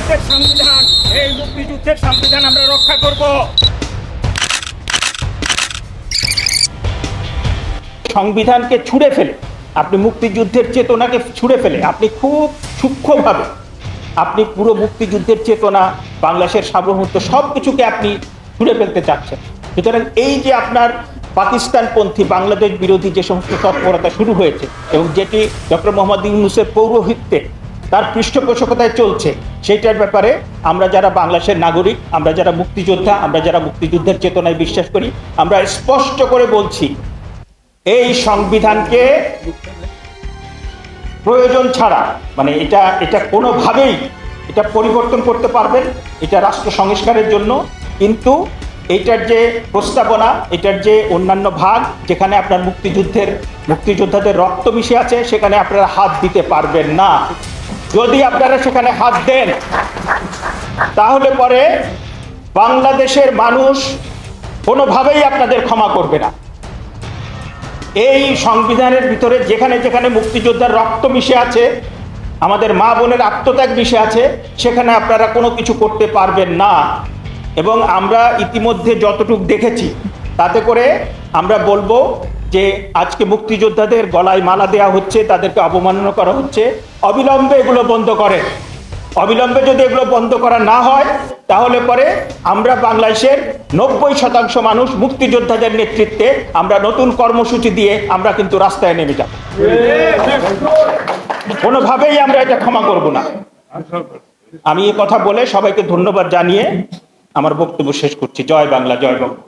মুক্তিযুদ্ধের সংবিধান, এই মুক্তিযুদ্ধের সংবিধান আমরা রক্ষা করব। সংবিধানকে ছুঁড়ে ফেলে, আপনি মুক্তিযুদ্ধের চেতনাকে ছুঁড়ে ফেলে, আপনি খুব সূক্ষ্মভাবে আপনি পুরো মুক্তিযুদ্ধের চেতনা, বাংলাদেশের সার্বভৌমত্ব সব কিছুকে আপনি ছুঁড়ে ফেলতে চাচ্ছেন। সুতরাং এই যে আপনার পাকিস্তানপন্থী বাংলাদেশ বিরোধী যে সমস্ত তৎপরতা শুরু হয়েছে এবং যেটি ডক্টর মোহাম্মদ ইউনুসের পৌরোহিত্যে তার পৃষ্ঠপোষকতায় চলছে। সেইটার ব্যাপারে আমরা যারা বাংলাদেশের নাগরিক, আমরা যারা মুক্তিযোদ্ধা, আমরা যারা মুক্তিযুদ্ধের চেতনায় বিশ্বাস করি, আমরা স্পষ্ট করে বলছি, এই সংবিধানকে প্রয়োজন ছাড়া মানে এটা এটা কোনোভাবেই এটা পরিবর্তন করতে পারবেন, এটা রাষ্ট্র সংস্কারের জন্য, কিন্তু এটার যে প্রস্তাবনা, এটার যে অন্যান্য ভাগ, যেখানে আপনার মুক্তিযুদ্ধের, মুক্তিযোদ্ধাদের রক্ত মিশে আছে, সেখানে আপনারা হাত দিতে পারবেন না। যদি আপনারা সেখানে হাত দেন, তাহলে পরে বাংলাদেশের মানুষ কোনোভাবেই আপনাদের ক্ষমা করবে না। এই সংবিধানের ভিতরে যেখানে যেখানে মুক্তিযোদ্ধার রক্ত মিশে আছে, আমাদের মা বোনের আত্মত্যাগ মিশে আছে, সেখানে আপনারা কোনো কিছু করতে পারবেন না। এবং আমরা ইতিমধ্যে যতটুক দেখেছি তাতে করে আমরা বলব যে আজকে মুক্তিযোদ্ধাদের গলায় মালা দেওয়া হচ্ছে, তাদেরকে অবমাননা করা হচ্ছে। অবিলম্বে এগুলো বন্ধ করে অবিলম্বে যদি এগুলো বন্ধ করা না হয়, তাহলে পরে আমরা বাংলাদেশের নব্বই শতাংশ মানুষ মুক্তিযোদ্ধাদের নেতৃত্বে আমরা নতুন কর্মসূচি দিয়ে আমরা কিন্তু রাস্তায় নেমে যাব। কোনোভাবেই আমরা এটা ক্ষমা করব না। আমি এ কথা বলে সবাইকে ধন্যবাদ জানিয়ে আমার বক্তব্য শেষ করছি। জয় বাংলা জয় বাংলা